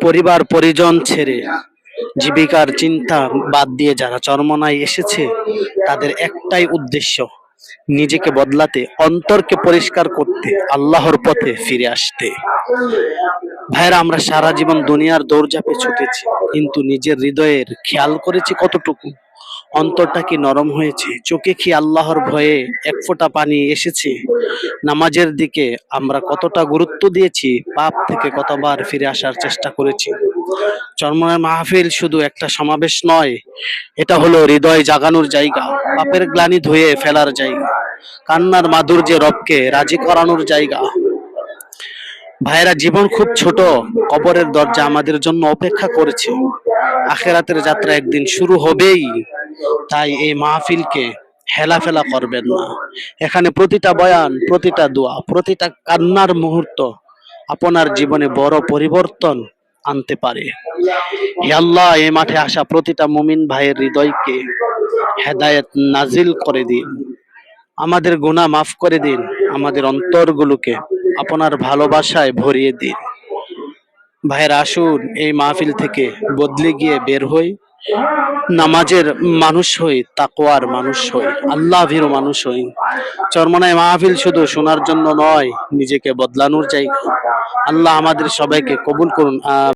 পরিবার পরিজন ছেড়ে জীবিকার চিন্তা বাদ দিয়ে যারা চরমনায় এসেছে তাদের একটাই উদ্দেশ্য নিজেকে বদলাতে, অন্তরকে পরিষ্কার করতে, আল্লাহর পথে ফিরে আসতে। ভাইরা আমরা সারা জীবন দুনিয়ার দৌড়ঝাঁপে ছুটেছি, কিন্তু নিজের হৃদয়ের খেয়াল করেছি কতটুকু? অন্তরটা কি নরম হয়েছে? চোখে কি আল্লাহর ভয়ে এক ফোঁটা পানি এসেছে? নামাজের দিকে আমরা কতটা গুরুত্ব দিয়েছি? পাপ থেকে কতবার ফিরে আসার চেষ্টা করেছি? চরমনায় মাহফিল শুধু একটা সমাবেশ নয়, এটা হলো হৃদয় জাগানোর জায়গা, পাপের গ্লানি ধুয়ে ফেলার জায়গা, কান্নার মাধুর্যে রবকে রাজি করানোর জায়গা। ভাইয়েরা, জীবন খুব ছোট, কবরের দরজা আমাদের জন্য অপেক্ষা করেছে। আখেরাতের যাত্রা একদিন শুরু হবেই, তাই এই মাহফিলকে হেলাফেলা করবেন না। এখানে প্রতিটা বয়ান, প্রতিটা দোয়া, প্রতিটা কান্নার মুহূর্ত, আপনার জীবনে বড় পরিবর্তন আনতে পারে। হে আল্লাহ এই মাঠে আসা প্রতিটা মুমিন ভাইয়ের হৃদয়কে হেদায়েত নাজিল করে দিন। আমাদের গুনাহ মাফ করে দিন। আমাদের অন্তরগুলোকে আপনার ভালোবাসায় ভরিয়ে দিন। ভাইয়ের, আসুন এই মাহফিল থেকে বদলে গিয়ে বের হই। নামাজের মানুষ হই তাকোয়ার মানুষ হই আল্লাহ ভীরু মানুষ হই। চরমনায় মাহফিল শুধু শোনার জন্য নয়, নিজেকে বদলানোর জায়গা। আল্লাহ আমাদের সবাইকে কবুল করুন।